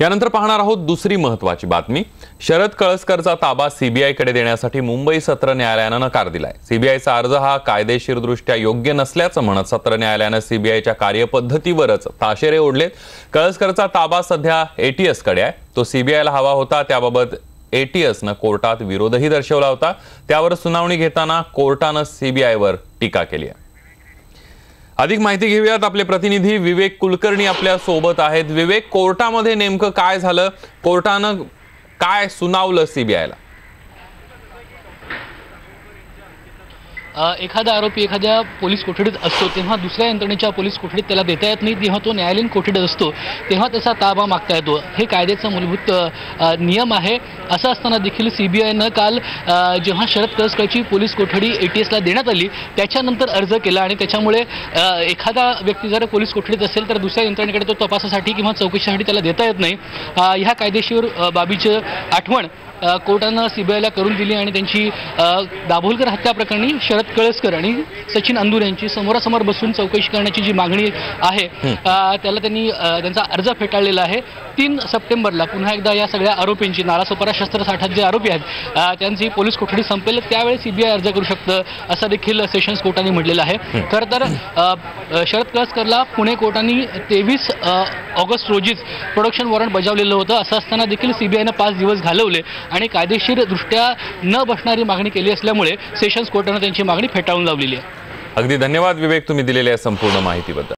यानंतर पाहणार आहोत दुसरी महत्वाची बातमी. शरद कळसकरचा ताबा सीबीआयकडे देण्यासाठी मुंबई सत्र न्यायालयानं नकार दिलाय. सीबीआयचा अर्ज हा कायदेशीरदृष्ट्या योग्य नसल्याचं म्हणत सत्र न्यायालयानं सीबीआयच्या कार्यपद्धतीवरच ताशेरे ओढलेत. कळसकरचा ताबा सध्या एटीएसकडे आहे. तो सीबीआयला हवा होता त्याबाबत एटीएसनं कोर्टात विरोधही दर्शवला होता. त्यावर सुनावणी घेताना कोर्टानं सीबीआयवर टीका केली आहे. अधिक माहिती घेऊयात. आपले प्रतिनिधी विवेक कुलकर्णी आपल्यासोबत आहेत. विवेक कोर्टामध्ये नेमकं काय झालं? कोर्टानं काय सुनावलं सीबीआयला एखादा आरोपी एखाद्या पोलीस कोठडीत असतो तेव्हा दुसऱ्या यंत्रणेच्या पोलीस कोठडीत त्याला देता येत नाही जेव्हा तो न्यायालयीन कोठडीत असतो तेव्हा त्याचा ताबा मागता येतो. हे कायद्याचा मूलभूत नियम आहे. असं असताना देखील सी बी आयनं काल जेव्हा शरद कळसकरची पोलीस कोठडी ए टी एसला देण्यात आली त्याच्यानंतर अर्ज केला आणि त्याच्यामुळे एखादा व्यक्ती जर पोलीस कोठडीत असेल तर दुसऱ्या यंत्रणेकडे तो तपासासाठी किंवा चौकशीसाठी त्याला देता येत नाही. ह्या कायदेशीर बाबीचं आठवण कोर्टानं सीबीआयला करून दिली आणि त्यांची दाभोलकर हत्या प्रकरणी शरद कळसकर आणि सचिन अंदूर यांची समोरासमोर बसून चौकशी करण्याची जी मागणी आहे त्याला त्यांनी त्यांचा अर्ज फेटाळलेला आहे. तीन सप्टेंबरला पुन्हा एकदा या सगळ्या आरोपींची नालासोपारा शस्त्रसाठात जे आरोपी आहेत त्यांची पोलीस कोठडी संपेल त्यावेळी सीबीआय अर्ज करू शकतं असं देखील सेशन्स कोर्टाने म्हटलेलं आहे. खरं तर शरद कळसकरला पुणे कोर्टाने तेवीस ऑगस्ट रोजीच प्रोडक्शन वॉरंट बजावलेलं होतं. असं असताना देखील सीबीआयनं पाच दिवस घालवले. आणि कायदेशीरदृष्ट्या न बसणारी मागणी केली असल्यामुळे सेशन्स कोर्टानं त्यांची मागणी फेटाळून लावलेली आहे. अगदी धन्यवाद विवेक तुम्ही दिलेल्या संपूर्ण माहितीबद्दल.